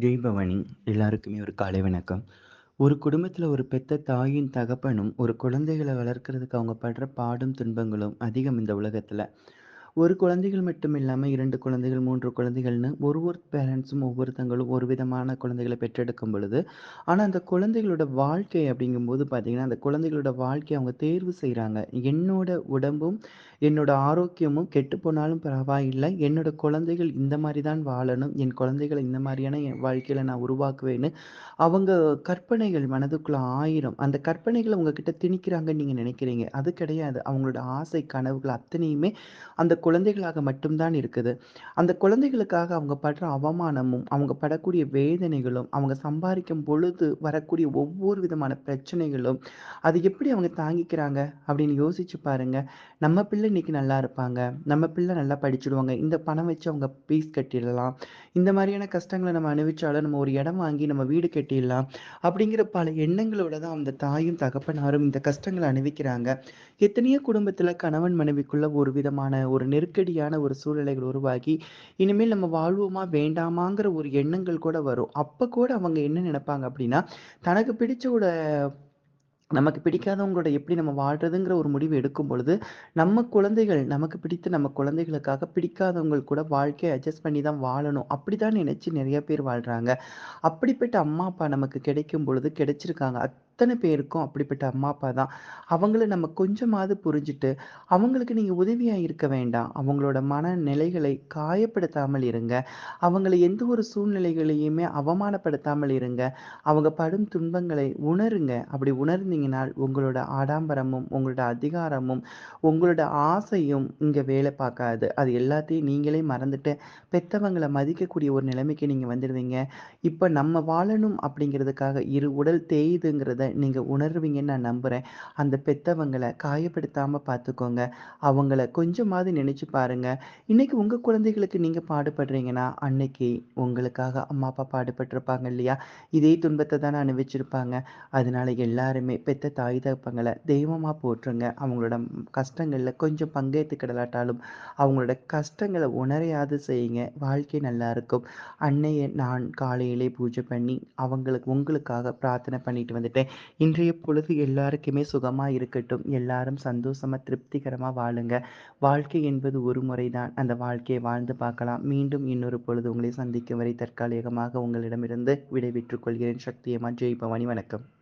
ஜெய் எல்லாருக்குமே ஒரு காலை வணக்கம். ஒரு குடும்பத்தில் ஒரு பெத்த தாயின் தகப்பனும் ஒரு குழந்தைகளை வளர்க்கறதுக்கு அவங்க படுற பாடும் துன்பங்களும் அதிகம் இந்த உலகத்தில். ஒரு குழந்தைகள் மட்டும் இல்லாமல் இரண்டு குழந்தைகள் மூன்று குழந்தைகள்னு ஒரு ஒரு பேரண்ட்ஸும் ஒவ்வொருத்தங்களும் ஒரு விதமான குழந்தைகளை பெற்றெடுக்கும் பொழுது ஆனால் அந்த குழந்தைகளோட வாழ்க்கை அப்படிங்கும்போது பார்த்தீங்கன்னா அந்த குழந்தைகளோட வாழ்க்கையை அவங்க தேர்வு செய்கிறாங்க என்னோட உடம்பும் என்னோட ஆரோக்கியமும் கெட்டு போனாலும் பரவாயில்லை. என்னோட குழந்தைகள் இந்த மாதிரி தான் வாழணும். என் குழந்தைகளை இந்த மாதிரியான என் வாழ்க்கையில் நான் உருவாக்குவேன்னு அவங்க கற்பனைகள் மனதுக்குள்ள ஆயிரம். அந்த கற்பனைகளை உங்ககிட்ட திணிக்கிறாங்கன்னு நீங்கள் நினைக்கிறீங்க. அது கிடையாது. அவங்களோட ஆசை கனவுகள் அத்தனையுமே அந்த குழந்தைகளாக மட்டும்தான் இருக்குது. அந்த குழந்தைகளுக்காக அவங்க படுற அவமானமும் அவங்க படக்கூடிய வேதனைகளும் அவங்க சம்பாதிக்கும் பொழுது வரக்கூடிய ஒவ்வொரு விதமான பிரச்சனைகளும் அது எப்படி அவங்க தாங்கிக்கிறாங்க அப்படின்னு யோசிச்சு பாருங்க. நம்ம பிள்ளை இன்னைக்கு நல்லா இருப்பாங்க. நம்ம பிள்ளை நல்லா படிச்சுடுவாங்க. இந்த பணம் வச்சு அவங்க பீஸ் கட்டிடலாம். இந்த மாதிரியான கஷ்டங்களை நம்ம அனுபவிச்சாலும் நம்ம ஒரு இடம் வாங்கி நம்ம வீடு கட்டிடலாம் அப்படிங்கிற பல எண்ணங்களோட தான் அந்த தாயும் தகப்பனாரும் இந்த கஷ்டங்களை அனுபவிக்கிறாங்க. எத்தனையோ குடும்பத்துல கணவன் மனைவிக்குள்ள ஒரு விதமான ஒரு நெருக்கடியான ஒரு சூழ்நிலைகள் உருவாகி இனிமேல் நம்ம வாழ்வோமா வேண்டாமாங்கிற ஒரு எண்ணங்கள் கூட வரும். அப்ப கூட அவங்க என்ன நினைப்பாங்க அப்படின்னா தனக்கு பிடிச்ச ஒரு நமக்கு பிடிக்காதவங்களோட எப்படி நம்ம வாழ்றதுங்கிற ஒரு முடிவு எடுக்கும் பொழுது நம்ம குழந்தைகள் நமக்கு பிடித்த நம்ம குழந்தைகளுக்காக பிடிக்காதவங்க கூட வாழ்க்கையை அட்ஜஸ்ட் பண்ணி தான் வாழணும். அப்படிதான் நினைச்சு நிறைய பேர் வாழ்றாங்க. அப்படிப்பட்ட அம்மா அப்பா நமக்கு கிடைக்கும் பொழுது கிடைச்சிருக்காங்க. அத்தனை பேருக்கும் அப்படிப்பட்ட அம்மா அப்பா தான். அவங்கள நம்ம கொஞ்சமாவது புரிஞ்சுட்டு அவங்களுக்கு நீங்கள் உதவியாக இருக்க வேண்டாம். அவங்களோட மனநிலைகளை காயப்படுத்தாமல் இருங்க. அவங்களை எந்த ஒரு சூழ்நிலைகளையுமே அவமானப்படுத்தாமல் இருங்க. அவங்க படும் துன்பங்களை உணருங்க. அப்படி உணர்ந்தீங்கனால் உங்களோட ஆடாம்பரமும் உங்களோட அதிகாரமும் உங்களோட ஆசையும் இங்கே வேலை பார்க்காது. அது எல்லாத்தையும் நீங்களே மறந்துட்டு பெத்தவங்களை மதிக்கக்கூடிய ஒரு நிலைமைக்கு நீங்கள் வந்துடுவீங்க. இப்போ நம்ம வாழணும் அப்படிங்கிறதுக்காக இரு உடல் தேயுதுங்கிறத நீங்கள் உணர்வீங்கன்னு நான் நம்புகிறேன் அந்த பெத்தவங்களை காயப்படுத்தாமல் பார்த்துக்கோங்க அவங்கள கொஞ்சமாவது நினச்சி பாருங்கள் இன்றைக்கி உங்கள் குழந்தைகளுக்கு நீங்கள் பாடுபடுறீங்கன்னா அன்னைக்கு உங்களுக்காக அம்மா அப்பா பாடுபட்டிருப்பாங்க இல்லையா? இதே துன்பத்தை தானே அனுபவிச்சிருப்பாங்க. அதனால எல்லாருமே பெத்த தாய் தகப்பங்களை தெய்வமாக போட்டுருங்க அவங்களோட கஷ்டங்களில் கொஞ்சம் பங்கேற்றுக்கிடலாட்டாலும் அவங்களோட கஷ்டங்களை உணரையாது செய்யுங்க. வாழ்க்கை நல்லாயிருக்கும் அன்னையை நான் காலையிலே பூஜை பண்ணி அவங்களுக்கு உங்களுக்காக பிரார்த்தனை பண்ணிட்டு வந்துட்டேன். இன்றைய பொழுது எல்லாருக்குமே சுகமாக இருக்கட்டும். எல்லாரும் சந்தோஷமாக திருப்திகரமாக வாழுங்க. வாழ்க்கை என்பது ஒரு முறைதான். அந்த வாழ்க்கையை வாழ்ந்து பார்க்கலாம். மீண்டும் இன்னொரு பொழுது உங்களை சந்திக்கும் வரை தற்காலிகமாக உங்களிடமிருந்து விடைபெற்றுக் கொள்கிறேன். சக்தியம்மா ஜெய் பவானி வணக்கம்.